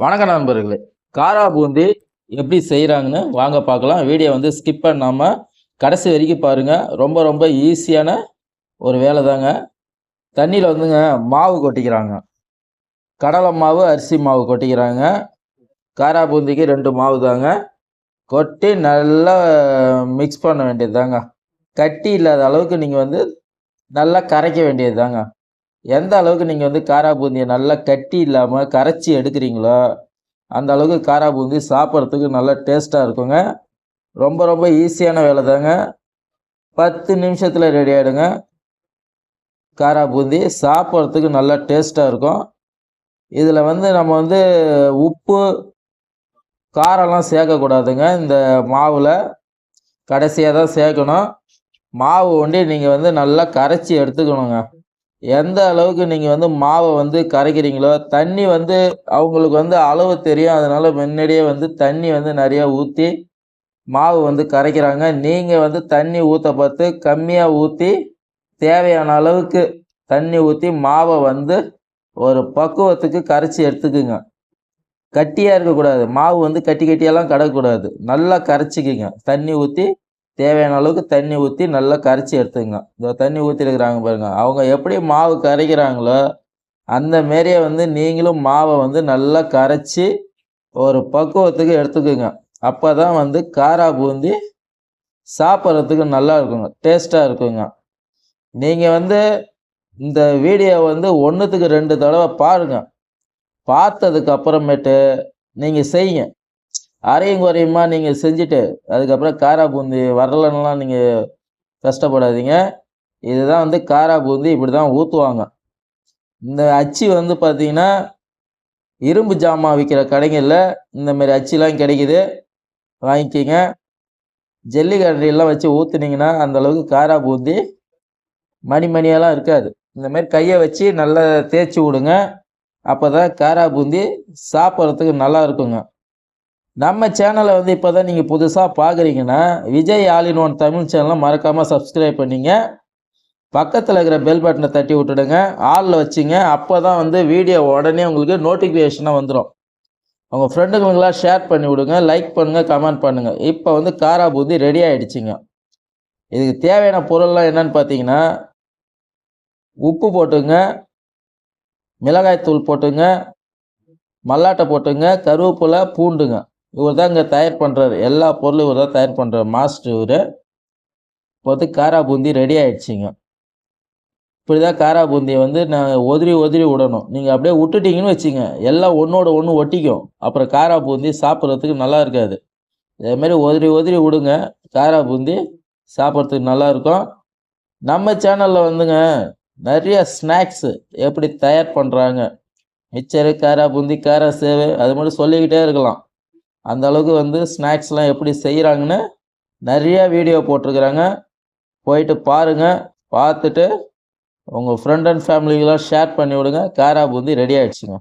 வணக்கம் நண்பர்களே. காரா பூந்தி எப்படி செய்கிறாங்கன்னு வாங்க பார்க்கலாம். வீடியோ வந்து ஸ்கிப் பண்ணாமல் கடைசி வரைக்கும் பாருங்கள் ரொம்ப ரொம்ப ஈஸியான ஒரு வேலை தாங்க தண்ணியில் வந்துங்க மாவு கொட்டிக்கிறாங்க. கடலை மாவு அரிசி மாவு கொட்டிக்கிறாங்க. காரா பூந்திக்கு ரெண்டு மாவு தாங்க கொட்டி நல்லா மிக்ஸ் பண்ண வேண்டியது தாங்க கட்டி இல்லாத அளவுக்கு நீங்கள் வந்து நல்லா கரைக்க வேண்டியது தாங்க எந்த அளவுக்கு நீங்கள் வந்து காரா பூந்தியை நல்லா கட்டி இல்லாமல் கரைச்சி எடுக்கிறீங்களோ அந்த அளவுக்கு காரா பூந்தி சாப்பிட்றதுக்கு நல்லா டேஸ்ட்டாக இருக்குங்க. ரொம்ப ரொம்ப ஈஸியான வேலை தாங்க. பத்து நிமிஷத்தில் ரெடி ஆகிடுங்க காரா பூந்தி சாப்பிட்றதுக்கு நல்லா டேஸ்ட்டாக இருக்கும். இதில் வந்து நம்ம வந்து உப்பு காரம்லாம் சேர்க்கக்கூடாதுங்க. இந்த மாவில் கடைசியாக தான் சேர்க்கணும். மாவு ஒண்டி நீங்கள் வந்து நல்லா கரைச்சி எடுத்துக்கணுங்க. எந்த அளவுக்கு நீங்கள் வந்து மாவை வந்து கரைக்கிறீங்களோ தண்ணி வந்து அவங்களுக்கு வந்து அளவு தெரியும். அதனால் முன்னாடியே வந்து தண்ணி வந்து நிறையா ஊற்றி மாவு வந்து கரைக்கிறாங்க. நீங்கள் வந்து தண்ணி ஊற்ற பார்த்து கம்மியாக ஊற்றி தேவையான அளவுக்கு தண்ணி ஊற்றி மாவை வந்து ஒரு பக்குவத்துக்கு கரைச்சி எடுத்துக்குங்க. கட்டியாக இருக்கக்கூடாது. மாவு வந்து கட்டி கட்டியெல்லாம் கடக்கூடாது நல்லா கரைச்சிக்கிங்க. தண்ணி ஊற்றி தேவையான அளவுக்கு தண்ணி ஊற்றி நல்லா கரைச்சி எடுத்துங்க இந்த தண்ணி ஊற்றிருக்கிறாங்க பாருங்கள் அவங்க எப்படி மாவு கரைக்கிறாங்களோ அந்த மாரியே வந்து நீங்களும் மாவை வந்து நல்லா கரைச்சி ஒரு பக்குவத்துக்கு எடுத்துக்குங்க. அப்போ தான் வந்து காரா பூந்தி சாப்பிட்றதுக்கு நல்லா இருக்குங்க. டேஸ்ட்டாக இருக்குங்க. நீங்கள் வந்து இந்த வீடியோ வந்து ஒன்றுத்துக்கு ரெண்டு தடவை பாருங்கள் பார்த்ததுக்கு அப்புறமேட்டு நீங்கள் செய்யுங்க. அரையும் குறையுமா நீங்கள் செஞ்சுட்டு அதுக்கப்புறம் காரா பூந்தி வரலன்னுலாம் நீங்கள் கஷ்டப்படாதீங்க. இதுதான் வந்து காரா பூந்தி இப்படி தான் ஊற்றுவாங்க இந்த அச்சு வந்து பார்த்தீங்கன்னா இரும்பு ஜாமான் விற்கிற கடைகளில் இந்தமாரி அச்சுலாம் கிடைக்குது. வாங்கிக்கிங்க. ஜல்லிக்கடையெல்லாம் வச்சு ஊற்றுனீங்கன்னா அந்த அளவுக்கு காரா பூந்தி மணி மணியெல்லாம் இருக்காது இந்தமாரி கையை வச்சு நல்லா தேய்ச்சி விடுங்க. அப்போ தான் காரா பூந்தி சாப்பிட்றதுக்கு நல்லா இருக்குங்க. நம்ம சேனலை வந்து இப்போ தான் நீங்கள் புதுசாக பார்க்குறீங்கன்னா விஜய் ஆலின் ஒன் தமிழ் சேனலை மறக்காமல் சப்ஸ்கிரைப் பண்ணிங்க. பக்கத்தில் இருக்கிற பெல் பட்டனை தட்டி விட்டுடுங்க. ஆளில் வச்சுங்க. அப்போ தான் வந்து வீடியோ உடனே உங்களுக்கு நோட்டிஃபிகேஷனாக வந்துடும் உங்கள் ஃப்ரெண்டுங்களுக்கெல்லாம் ஷேர் பண்ணி விடுங்க. லைக் பண்ணுங்கள் கமெண்ட் பண்ணுங்கள் இப்போ வந்து காரா பூந்தி ரெடி ஆகிடுச்சிங்க இதுக்கு தேவையான பொருள்லாம் என்னன்னு பார்த்தீங்கன்னா உப்பு போட்டுங்க. மிளகாய்த்தூள் போட்டுங்க. மல்லாட்டை போட்டுங்க. கருவேப்பிலை பூண்டுங்க. இவர் தான் இங்கே தயார் பண்ணுறாரு எல்லா பொருளும் இவர் தான் தயார் பண்ணுறாரு மாஸ்டர் இவர். இப்போ வந்து காரா பூந்தி ரெடி ஆகிடுச்சிங்க இப்படி தான் காரா பூந்தியை வந்து நாங்கள் உதிரி உதிரி விடணும். நீங்கள் அப்படியே விட்டுட்டீங்கன்னு வச்சுங்க எல்லாம் ஒன்றோட ஒன்று ஒட்டிக்கும். அப்புறம் காரா பூந்தி சாப்பிட்றதுக்கு நல்லா இருக்காது. இதேமாரி உதிரி உதிரி விடுங்க. காரா பூந்தி சாப்பிட்றதுக்கு நல்லாயிருக்கும் நம்ம சேனலில் வந்துங்க நிறைய ஸ்நாக்ஸு எப்படி தயார் பண்ணுறாங்க மிச்சரு காரா பூந்தி காரா சேவு அது மட்டும் சொல்லிக்கிட்டே இருக்கலாம். அந்த அளவுக்கு வந்து ஸ்நாக்ஸ்லாம் எப்படி செய்கிறாங்கன்னு நிறையா வீடியோ போட்டிருக்கிறாங்க. போயிட்டு பாருங்கள் பார்த்துட்டு உங்கள் ஃப்ரெண்ட் அண்ட் ஃபேமிலிக்கெலாம் ஷேர் பண்ணி விடுங்க காரா பூந்தி ரெடி ஆகிடுச்சுங்க